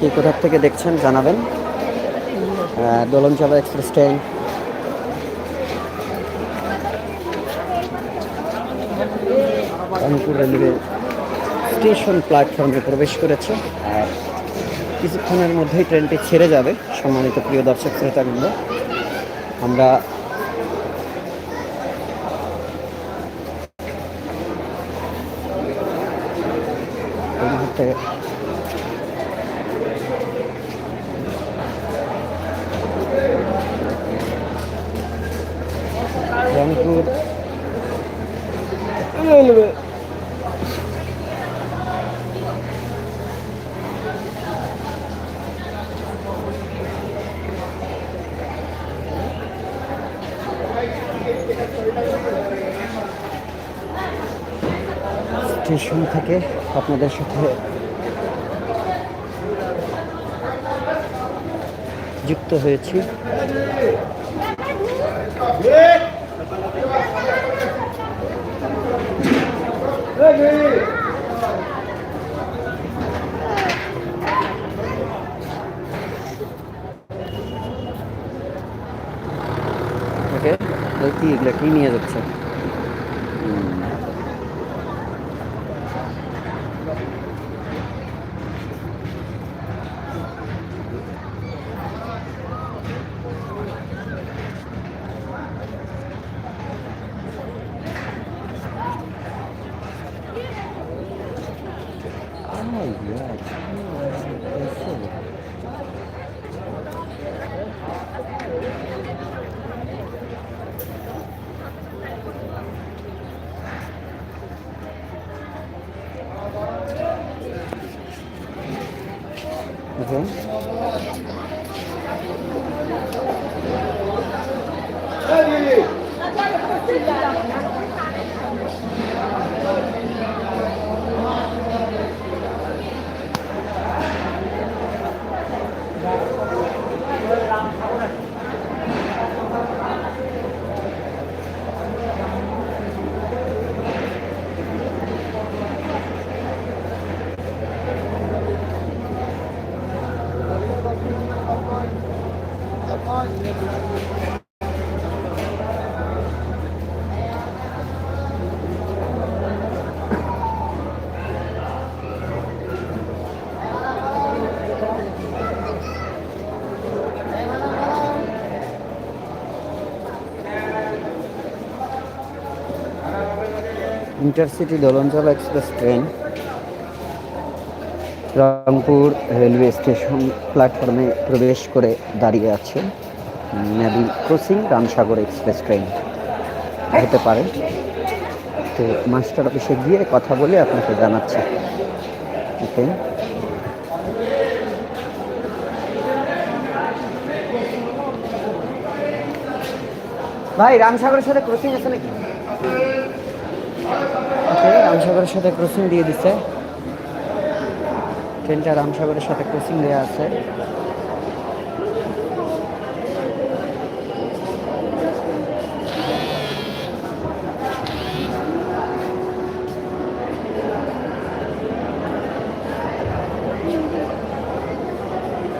কি কোথার থেকে দেখছেন জানাবেন। আহ, Dolonchapa express train. Rangpur railway station প্ল্যাটফর্মে প্রবেশ করেছে। আর কিছুক্ষণের মধ্যেই ট্রেনটি ছেড়ে যাবে সম্মানিত প্রিয় দর্শক শ্রোতাবৃন্দ। আমরা এই মুহূর্তে রংপুর রেলওয়ে স্টেশন থেকে আপনাদের সাথে যুক্ত হয়েছি। ওকে কি কি নিয়ে যাচ্ছে? Intercity Dolonchapa express train, Rangpur railway station প্ল্যাটফর্মে প্রবেশ করে দাঁড়িয়ে আছে maybe crossing Ramsagar express train. হতে পারে। তো মাস্টার অফিসে গিয়ে কথা বলে আপনাকে জানাচ্ছি। ওকে। ভাই, রামসাগরের সাথে ক্রসিং আছে নাকি? রামসাগরের সাথে ক্রসিং দিয়ে দিচ্ছে ট্রেনটা রামসাগরের সাথে ক্রসিং দেওয়া আছে।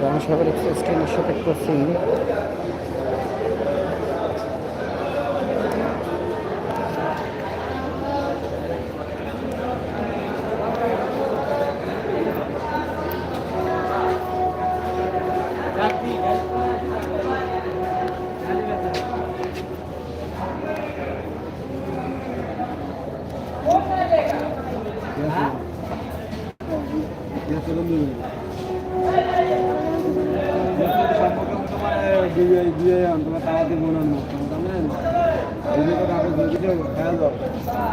রামসাগর এক্সপ্রেস ট্রেনের সাথে ক্রসিং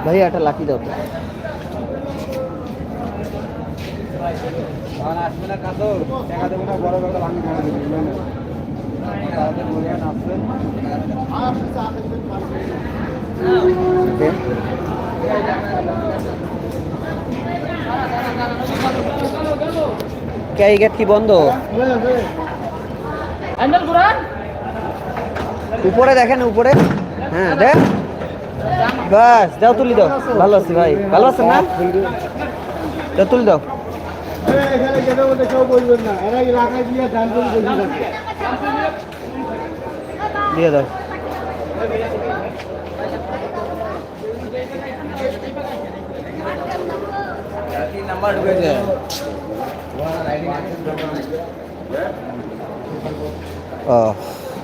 ভাই একটা লাকি দাও তো। গেট কি বন্ধ? উপরে দেখেন উপরে। হ্যাঁ দেখ। বাস, যাও তুলি দাও। ভালো আছি ভাই। ভালো আছেন না? যাও তুলি দাও। এটার মধ্যে কেউ বলবেন না এরা এই রাখা দিয়ে ধান করে বসে থাকে দিয়ে দাও। নাম্বার ঢুকেছে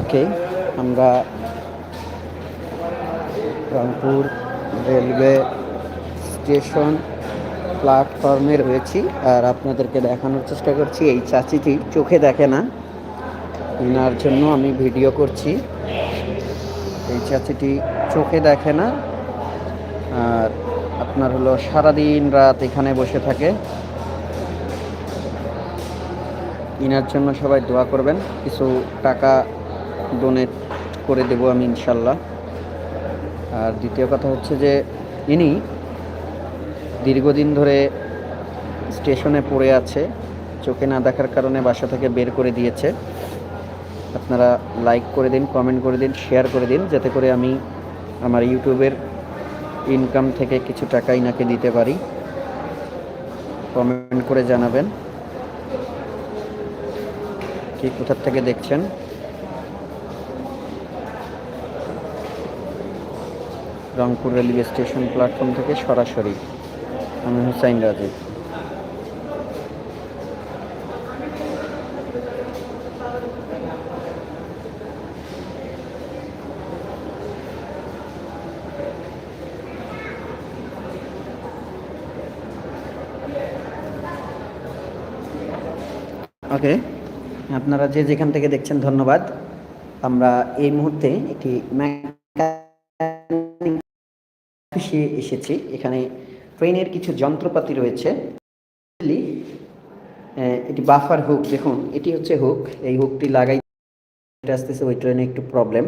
ওকে আমরা রংপুর রেলওয়ে স্টেশন প্ল্যাটফর্মে রয়েছি আর আপনাদেরকে দেখানোর চেষ্টা করছি। এই চাচিটি চোখে দেখে না। এনার জন্য আমি ভিডিও করছি। এই চাচিটি চোখে দেখে না। আর আপনার হলো সারাদিন রাত এখানে বসে থাকে। ইনার জন্য সবাই দোয়া করবেন। কিছু টাকা ডোনেট করে দেব আমি ইনশাল্লাহ। আর দ্বিতীয় কথা হচ্ছে যে ইনি দীর্ঘদিন ধরে স্টেশনে পড়ে আছে, চোখে না দেখার কারণে বাসা থেকে বের করে দিয়েছে। আপনারা লাইক করে দিন কমেন্ট করে দিন শেয়ার করে দিন, যাতে করে আমি আমার ইউটিউবের ইনকাম থেকে কিছু টাকা ইনাকে দিতে পারি। কমেন্ট করে জানাবেন। কি কোথার থেকে দেখছেন? রংপুর রেলওয়ে স্টেশন প্ল্যাটফর্ম থেকে সরাসরি আমি হুসাইন রাজীব। ওকে, আপনারা যে যেখান থেকে দেখছেন ধন্যবাদ। আমরা এই মুহূর্তে একটি অফিসে এসেছি। এখানে ট্রেনের কিছু যন্ত্রপাতি রয়েছে। এটি বাফার হুক দেখুন, এটি হচ্ছে হুক এই হুকটি লাগাই আসতেছে, ওই ট্রেনে একটু প্রবলেম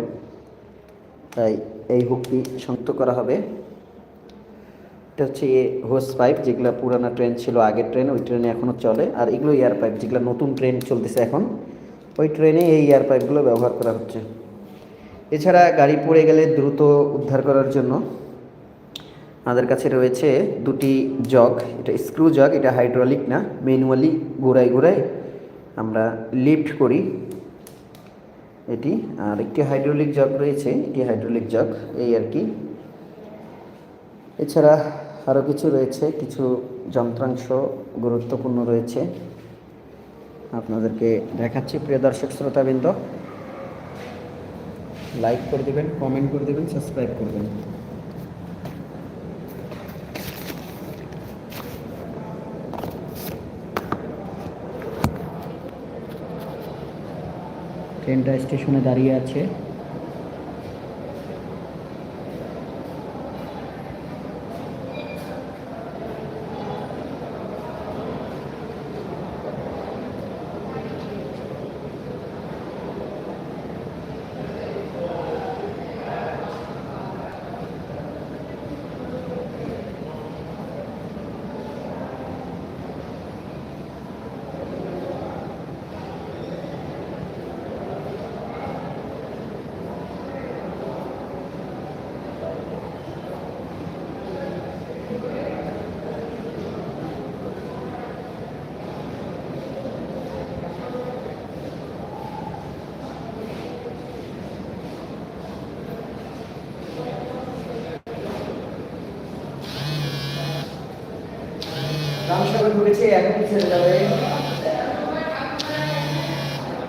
তাই এই হুকটি শক্ত করা হবে। এটা হচ্ছে হোস পাইপ যেগুলো পুরানো ট্রেন ছিল, আগের ট্রেন ওই ট্রেনে এখনও চলে। আর এগুলো এয়ার পাইপ যেগুলো নতুন ট্রেন চলতেছে এখন, ওই ট্রেনে এই এয়ার পাইপগুলো ব্যবহার করা হচ্ছে। এছাড়া গাড়ি পড়ে গেলে দ্রুত উদ্ধার করার জন্য আমাদের কাছে রয়েছে দুটি জগ। এটা স্ক্রু জগ, এটা হাইড্রোলিক না ম্যানুয়ালি ঘোরাই ঘোরাই আমরা লিফট করি এটি। আর একটি হাইড্রোলিক জগ রয়েছে এটি হাইড্রোলিক জগ, এই আর কি। এছাড়া আরও কিছু রয়েছে, কিছু যন্ত্রাংশ গুরুত্বপূর্ণ রয়েছে। আপনাদেরকে দেখাচ্ছি, প্রিয় দর্শক শ্রোতাবৃন্দ। লাইক করে দেবেন কমেন্ট করে দেবেন সাবস্ক্রাইব করবেন ট্রেনটা স্টেশনে দাঁড়িয়ে আছে রামসাগর ঢুকেছে এখনই ছেড়ে যাবে।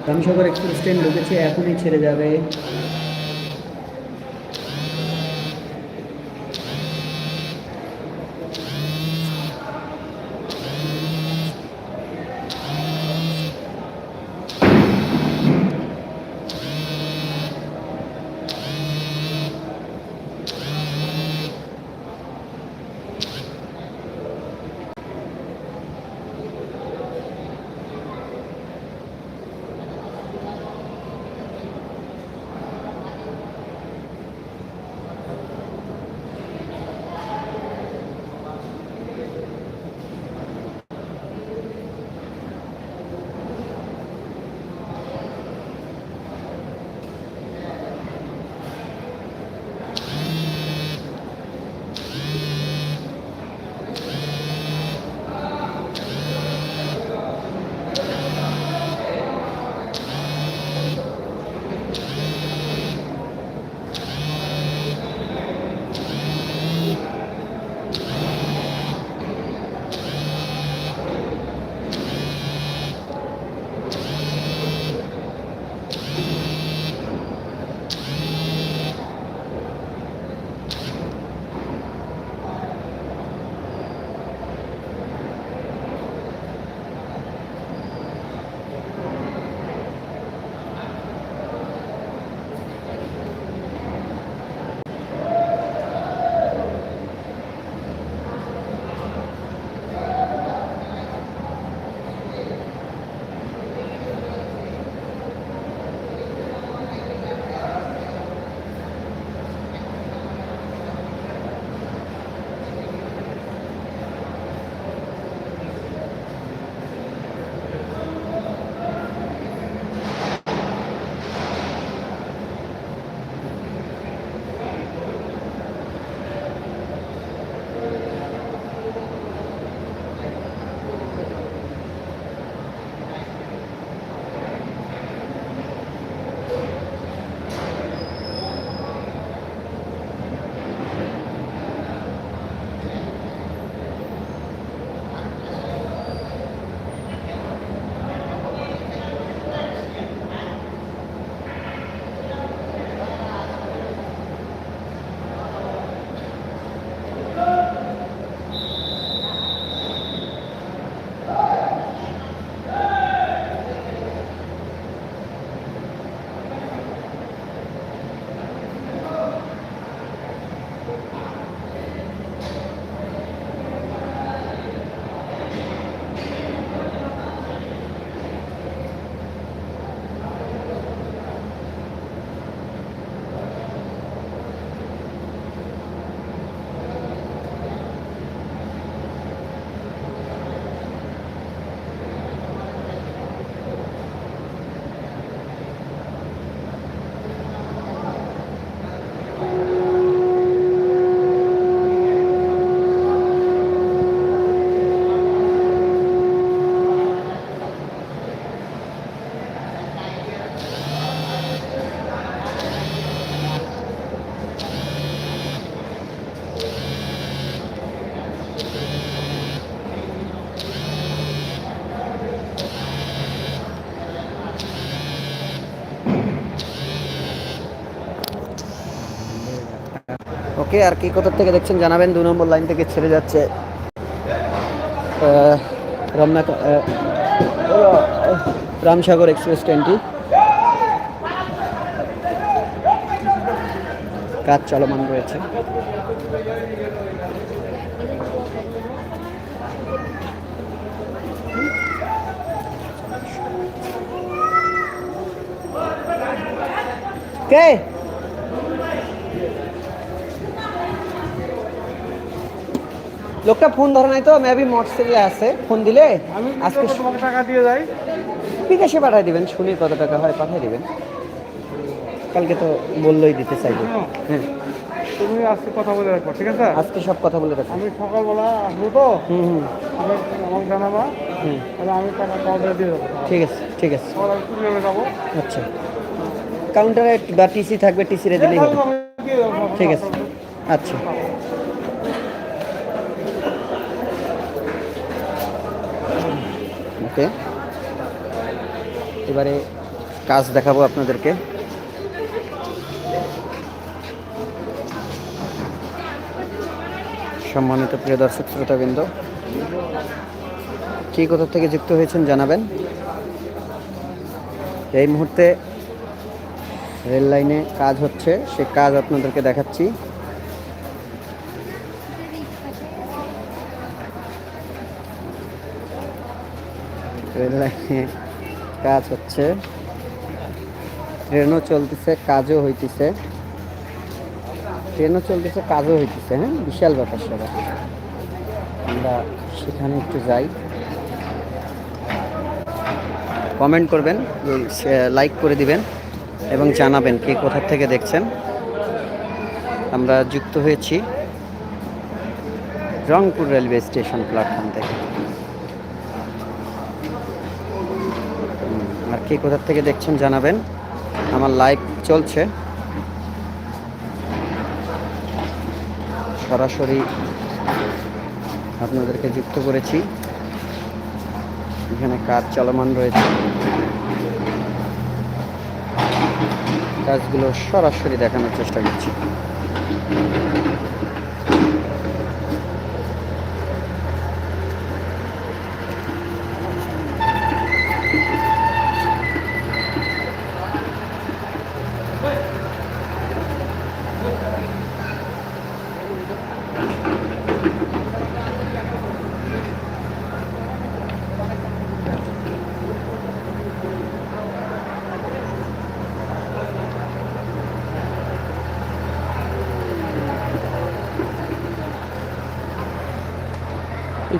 রামসাগর এক্সপ্রেস ট্রেন ঢুকেছে এখনই ছেড়ে যাবে। ওকে, আর কি কোথা থেকে দেখছেন জানাবেন, দু নম্বর লাইন থেকে ছেড়ে যাচ্ছে। রমনা রামসাগর এক্সপ্রেস ট্রেনটি। কাজ চলমান রয়েছে। কে? লোকটা ফোন ধরে নাই তো মেবি মোটরসাইকেলে আছে। ফোন দিলে আমি আজকে টাকা দিয়ে যাই। বিকাশে পাঠিয়ে দিবেন শুনি কত টাকা হয় পাঠিয়ে দিবেন। কালকে তো বললোই দিতে চাইবে। শোনো, হ্যাঁ। তুমি আজকে কথা বলে রাখো ঠিক আছে? আজকে সব কথা বলে রাখুন আমি সকালবেলা আসব তো? হুম হুম। তুমি আমাকে জানাবা। হুম। তাহলে আমি টাকা কাউন্টারে দিয়ে দেবো ঠিক আছে ঠিক আছে। যাব। আচ্ছা। কাউন্টারে বা টিসি থাকবে টিসিরে দিলেই হবে। ঠিক আছে। আচ্ছা। ওকে। এবারে কাজ দেখাবো আপনাদেরকে। সম্মানিত প্রিয় দর্শক, শ্রোতাবৃন্দ, কি কোথা থেকে যুক্ত হয়েছেন জানাবেন। এই মুহূর্তে রেল লাইনে কাজ হচ্ছে, সে কাজ আপনাদেরকে দেখাচ্ছি। রেল লাইনে কাজ হচ্ছে। ট্রেনও চলতেছে, কাজও হইতেছে। ট্রেনও চলতেছে, কাজও হইতেছে হ্যাঁ? বিশাল ব্যাপার সেটা। আমরা সেখানে একটু যাই। কমেন্ট করবেন লাইক করে দিবেন এবং জানাবেন কে কোথা থেকে দেখছেন। আমরা যুক্ত হয়েছি রংপুর রেলওয়ে স্টেশন প্ল্যাটফর্ম থেকে। আর কে কোথার থেকে দেখছেন জানাবেন। আমার লাইভ চলছে। সরাসরি আপনাদেরকে যুক্ত করেছি। এখানে কাজ চলমান রয়েছে। কাজগুলো সরাসরি দেখানোর চেষ্টা করছি।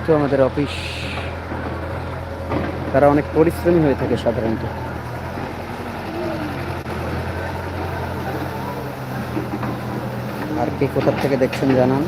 তো আমাদের অফিস, তারা অনেক পরিশ্রমী হয়ে থাকে সাধারণত। আর কে কোথার থেকে দেখছেন জানান।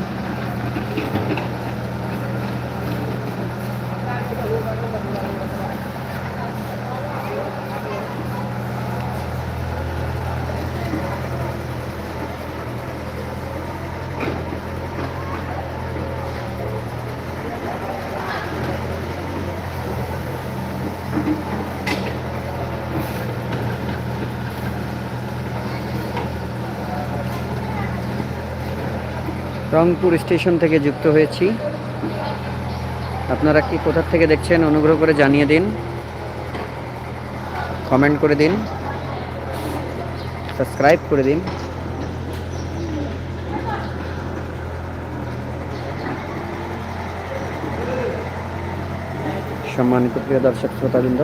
রংপুর স্টেশন থেকে যুক্ত হয়েছি। আপনারা কি কোথা থেকে দেখছেন অনুগ্রহ করে জানিয়ে দিন। কমেন্ট করে দিন। সাবস্ক্রাইব করে দিন। সম্মানিত প্রিয় দর্শক, শ্রোতাবৃন্দ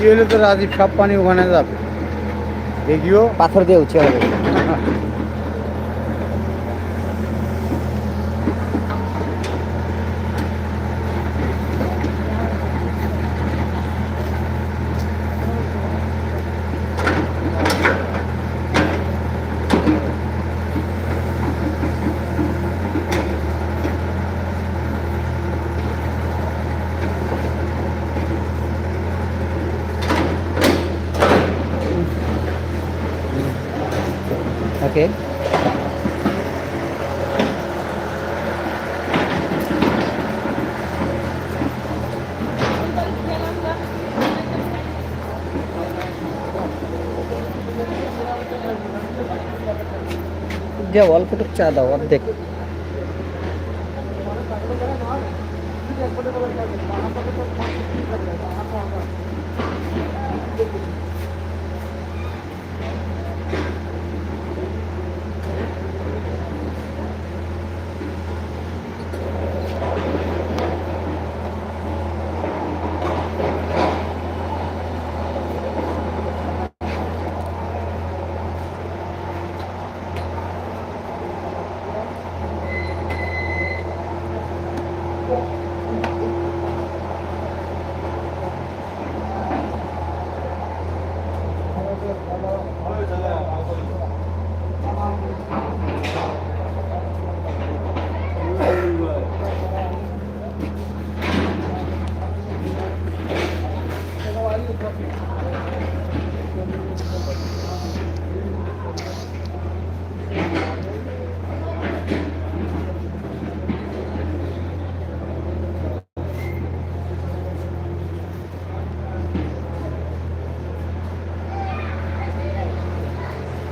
বৃষ্টি হলে তো রাজীব সব পানি ওখানে যাবে। দেখিও। পাথর দিয়ে উঠে হবে ওকে যে অল্প একটু চা দাও অর্ধেক।